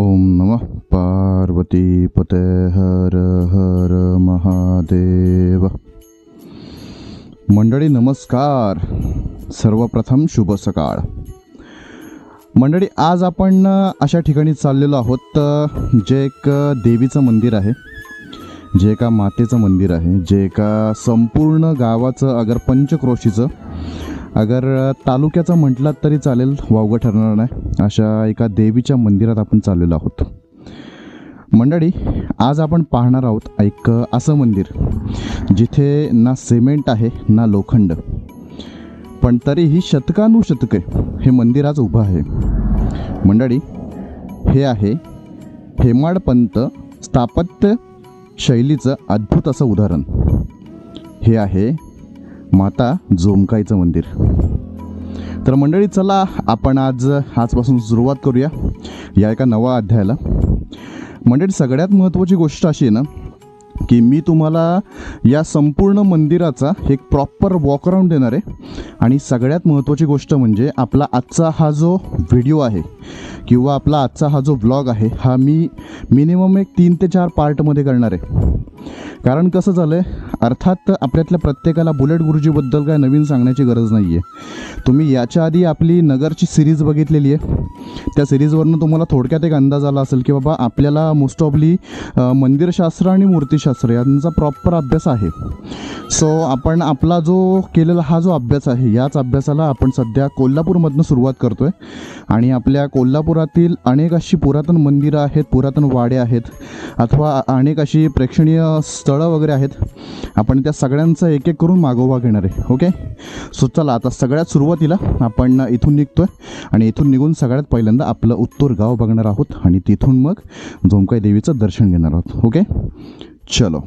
ओम नमः पार्वती पते हर हर महादेव। मंडळी नमस्कार सर्वप्रथम शुभ सकाळ। मंडळी आज आपण अशा ठिकाणी चाललेलो आहोत जे एक देवीचं मंदिर आहे जे एका मातेचं मंदिर आहे जे एका संपूर्ण गावाचं अगर पंचक्रोशीचं अगर तालुक्याचं म्हटलात तरी चालेल वावगं ठरणार नाही. अशा एका देवीच्या मंदिरात आपण चाललेलो आहोत. मंडळी आज आपण पाहणार आहोत एक असं मंदिर जिथे ना सिमेंट आहे ना लोखंड. पण तरीही शतकानुशतके हे मंदिर आज उभं आहे. मंडळी हे आहे हेमाडपंत स्थापत्य शैलीचं अद्भुत असं उदाहरण. हे आहे माता जोमकाईचं मंदिर. तर मंडळी चला आपण आज आजपासून सुरुवात करूया या एका नवा अध्यायाला. मंडळी सगळ्यात महत्त्वाची गोष्ट अशी आहे ना की मी तुम्हाला या संपूर्ण मंदिराचा एक प्रॉपर वॉकराऊंड देणार आहे. आणि सगळ्यात महत्त्वाची गोष्ट म्हणजे आपला आजचा हा जो व्हिडिओ आहे किंवा आपला आजचा हा जो ब्लॉग आहे हा मी मिनिमम एक तीन ते चार पार्टमध्ये करणार आहे. कारण कसं झालं आहे अर्थात आपल्यातल्या प्रत्येकाला बुलेट गुरुजीबद्दल काय नवीन सांगण्याची गरज नाही आहे तुम्ही याच्या आधी आपली नगरची सिरीज बघितलेली आहे. त्या सिरीजवरनं तुम्हाला थोडक्यात एक अंदाज आला असेल की बाबा आपल्याला मोस्ट ऑफली मंदिरशास्त्र आणि मूर्तीशास्त्र यांचा प्रॉपर अभ्यास आहे. सो आपण आपला जो केलेला हा जो अभ्यास आहे याच अभ्यासाला आपण सध्या कोल्हापूरमधनं सुरुवात करतो आहे आणि आपल्या कोल्हापुरातील अनेक अशी पुरातन मंदिरं आहेत पुरातन वाडे आहेत अथवा अनेक अशी प्रेक्षणीय स्थळं वगैरे आहेत. आपण त्या सगळ्यांचा एक एक करून मागोवा घेणार आहे ओके सो चला आता सगळ्यात सुरुवातीला आपण इथून निघतो आहे आणि इथून निघून सगळ्यात पहिल्यांदा आपलं उत्तूर गाव बघणार आहोत आणि तिथून मग झोमकाई देवीचं दर्शन घेणार आहोत. ओके चलो.